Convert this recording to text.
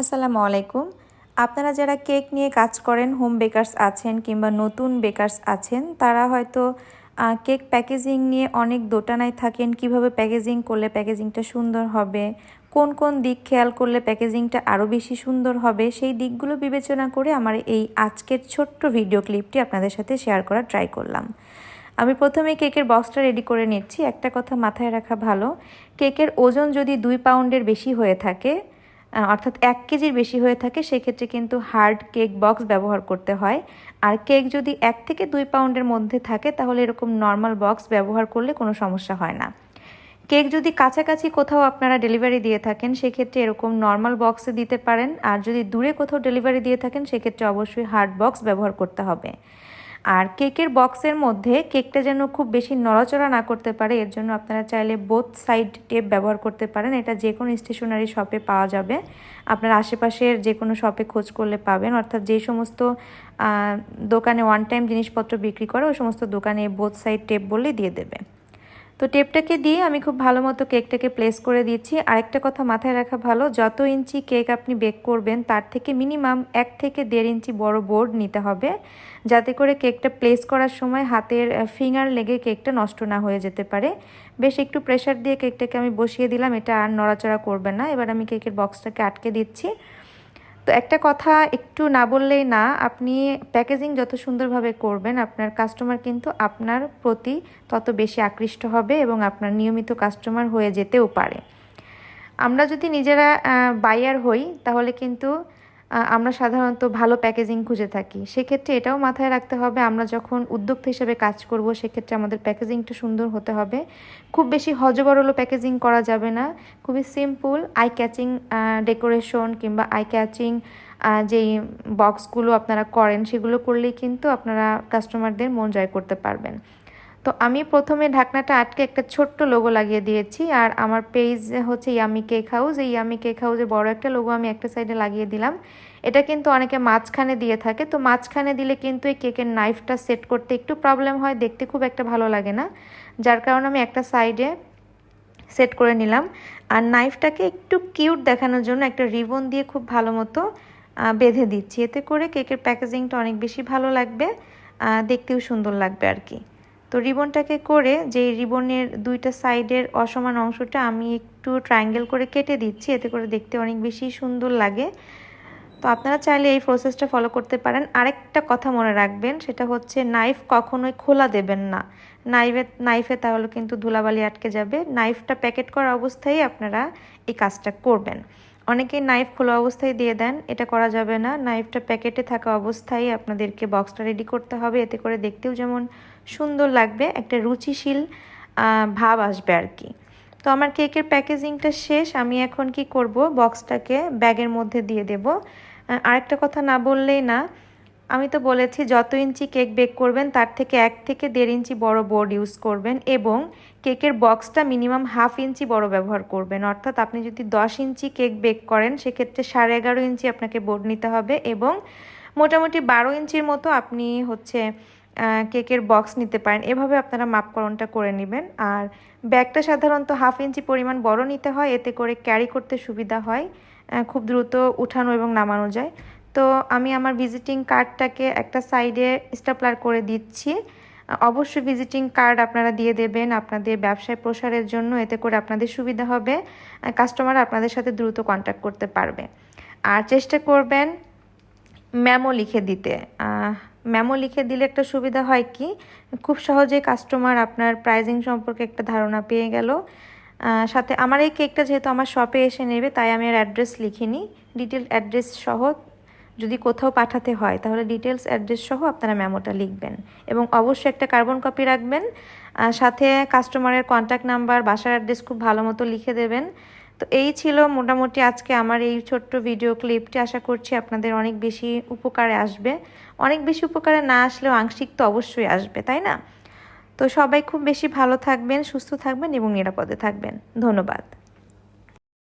আসসালামু আলাইকুম। আপনারা যারা কেক নিয়ে কাজ করেন, হোম বেকারস আছেন কিংবা নতুন বেকারস আছেন, তারা হয়তো কেক প্যাকেজিং নিয়ে অনেক দোটানায় থাকেন। কীভাবে প্যাকেজিং করলে প্যাকেজিংটা সুন্দর হবে? কোন কোন দিক খেয়াল করলে প্যাকেজিংটা আরও বেশি সুন্দর হবে? সেই দিকগুলো বিবেচনা করে আমার এই আজকের ছোট্ট ভিডিও ক্লিপটি আপনাদের সাথে শেয়ার করার ট্রাই করলাম। আমি প্রথমে কেকের বক্সটা রেডি করে নিচ্ছি। একটা কথা মাথায় রাখা ভালো, কেকের ওজন যদি দুই পাউন্ডের বেশি হয়ে থাকে অর্থাৎ এক কেজির বেশি হয়ে থাকে, সেক্ষেত্রে কিন্তু হার্ড কেক বক্স ব্যবহার করতে হয়। আর কেক যদি এক থেকে দুই পাউন্ডের মধ্যে থাকে, তাহলে এরকম নর্মাল বক্স ব্যবহার করলে কোনো সমস্যা হয় না। কেক যদি কাছাকাছি কোথাও আপনারা ডেলিভারি দিয়ে থাকেন, সেক্ষেত্রে এরকম নর্মাল বক্সে দিতে পারেন। আর যদি দূরে কোথাও ডেলিভারি দিয়ে থাকেন, সেক্ষেত্রে অবশ্যই হার্ড বক্স ব্যবহার করতে হবে। আর কেকের বক্সের মধ্যে কেকটা যেন খুব বেশি নড়াচড়া না করতে পারে, এর জন্য আপনারা চাইলে বোথ সাইড টেপ ব্যবহার করতে পারেন। এটা যে কোনো স্টেশনারি শপে পাওয়া যাবে। আপনার আশেপাশের যে কোনো শপে খোঁজ করলে পাবেন। অর্থাৎ যে সমস্ত দোকানে ওয়ান টাইম জিনিসপত্র বিক্রি করে, ওই সমস্ত দোকানে বোথ সাইড টেপ বলে দিয়ে দেবে। তো টেপটাকে দিয়ে আমি খুব ভালো মতো কেকটাকে প্লেস করে দিচ্ছি আরেকটা কথা মাথায় রাখা ভালো, যত ইঞ্চি কেক আপনি বেক করবেন, তার থেকে মিনিমাম এক থেকে দেড় ইঞ্চি বড় বোর্ড নিতে হবে। যাতে করে কেকটা প্লেস করার সময় হাতের ফিঙ্গার লেগে কেকটা নষ্ট না হয়ে যেতে পারে। বেশ একটু প্রেশার দিয়ে কেকটাকে আমি বসিয়ে দিলাম, এটা আর নড়াচড়া করবে না। এবার আমি কেকের বক্সটাকে আটকে দিচ্ছি। তো একটা কথা একটু না বললেই না, আপনি প্যাকেজিং যত সুন্দরভাবে করবেন, আপনার কাস্টমার কিন্তু আপনার প্রতি তত বেশি আকৃষ্ট হবে এবং আপনার নিয়মিত কাস্টমার হয়ে যেতেও পারে। আমরা যদি নিজেরা বাইয়ার হই, তাহলে কিন্তু আমরা সাধারণত ভালো প্যাকেজিং খুঁজে থাকি। সেক্ষেত্রে এটাও মাথায় রাখতে হবে, আমরা যখন উদ্যোক্তা হিসেবে কাজ করব, সেক্ষেত্রে আমাদের প্যাকেজিংটা সুন্দর হতে হবে। খুব বেশি হজবরল প্যাকেজিং করা যাবে না, খুবই সিম্পল আই ক্যাচিং ডেকোরেশন কিংবা আই ক্যাচিং যেই বক্সগুলো আপনারা করেন, সেগুলো করলেই কিন্তু আপনারা কাস্টমারদের মন জয় করতে পারবেন। তো আমি প্রথমে ঢাকনাটা আটকে একটা ছোট্ট লোগো লাগিয়ে দিয়েছি, আর আমার পেজ হচ্ছে ইয়ামি কেক হাউস এই ইয়ামি কেক হাউসে বড় একটা লোগো আমি একটা সাইডে লাগিয়ে দিলাম। এটা কিন্তু অনেকে মাঝখানে দিয়ে থাকে, তো মাঝখানে দিলে কিন্তু এই কেকের নাইফটা সেট করতে একটু প্রবলেম হয়, দেখতে খুব একটা ভালো লাগে না। যার কারণে আমি একটা সাইডে সেট করে নিলাম। আর নাইফটাকে একটু কিউট দেখানোর জন্য একটা রিবন দিয়ে খুব ভালো মতো বেঁধে দিচ্ছি। এতে করে কেকের প্যাকেজিংটা অনেক বেশি ভালো লাগবে দেখতেও সুন্দর লাগবে আর কি। তো রিবনটাকে করে যে রিবনের দুইটা সাইডের অসমান অংশটা আমি একটু ট্রায়াঙ্গেল করে কেটে দিচ্ছি, এতে করে দেখতে অনেক বেশি সুন্দর লাগে। তো আপনারা চাইলে এই প্রসেসটা ফলো করতে পারেন। আরেকটা কথা মনে রাখবেন, সেটা হচ্ছে নাইফ কখনোই খোলা দেবেন না। নাইফে নাইফে তাহলে কিন্তু ধুলাবালি আটকে যাবে। নাইফটা প্যাকেট করা অবস্থায় আপনারা এই কাজটা করবেন। অনেকেই নাইফ খোলা অবস্থায় দিয়ে দেন, এটা করা যাবে না। নাইফটা প্যাকেটে থাকা অবস্থায় আপনাদেরকে বক্সটা রেডি করতে হবে। এতে করে দেখতেও যেমন সুন্দর লাগবে, একটা রুচিশীল ভাব আসবে আর কি। তো আমার কেকের প্যাকেজিংটা শেষ, আমি এখন কি করব? বক্সটাকে ব্যাগের মধ্যে দিয়ে দেব। আরেকটা কথা না বললেই না আমি তো বলেছি যত ইঞ্চি কেক বেক করবেন, তার থেকে এক থেকে দেড় ইঞ্চি বড় বোর্ড ইউজ করবেন এবং কেকের বক্সটা মিনিমাম হাফ ইঞ্চি বড় ব্যবহার করবেন। অর্থাৎ আপনি যদি দশ ইঞ্চি কেক বেক করেন, সেক্ষেত্রে সাড়ে এগারো ইঞ্চি আপনাকে বোর্ড নিতে হবে এবং মোটামুটি বারো ইঞ্চির মতো আপনি হচ্ছে কেকের বক্স নিতে পারেন। এভাবে আপনারা মাপকরণটা করে নেবেন। আর ব্যাগটা সাধারণত হাফ ইঞ্চি পরিমাণ বড় নিতে হয়, এতে করে ক্যারি করতে সুবিধা হয় খুব দ্রুত উঠানো এবং নামানো যায়। তো আমি আমার ভিজিটিং কার্ডটাকে একটা সাইডে স্টাপলার করে দিচ্ছি। অবশ্যই ভিজিটিং কার্ড আপনারা দিয়ে দেবেন আপনাদের ব্যবসায় প্রসারের জন্য, এতে করে আপনাদের সুবিধা হবে। কাস্টমার আপনাদের সাথে দ্রুত কন্ট্যাক্ট করতে পারবে। আর চেষ্টা করবেন ম্যামো লিখে দিতে। ম্যামো লিখে দিলে একটা সুবিধা হয় কি? খুব সহজে কাস্টমার আপনার প্রাইজিং সম্পর্কে একটা ধারণা পেয়ে গেল। সাথে আমার এই কেকটা যেহেতু আমার শপে এসে নেবে, তাই আমি আর অ্যাড্রেস লিখিনি। ডিটেল অ্যাড্রেস সহ যদি কোথাও পাঠাতে হয়, তাহলে ডিটেলস অ্যাড্রেস সহ আপনারা মেমোটা লিখবেন। এবং অবশ্যই একটা কার্বন কপি রাখবেন। সাথে কাস্টমারের কন্ট্যাক্ট নাম্বার বাসার অ্যাড্রেস খুব ভালো মতো লিখে দেবেন। তো এই ছিল মোটামুটি আজকে আমার এই ছোট্ট ভিডিও ক্লিপটি আশা করছি আপনাদের অনেক বেশি উপকারে আসবে। অনেক বেশি উপকারে না আসলেও আংশিক তো অবশ্যই আসবে, তাই না? তো সবাই খুব বেশি ভালো থাকবেন, সুস্থ থাকবেন এবং নিরাপদে থাকবেন। ধন্যবাদ।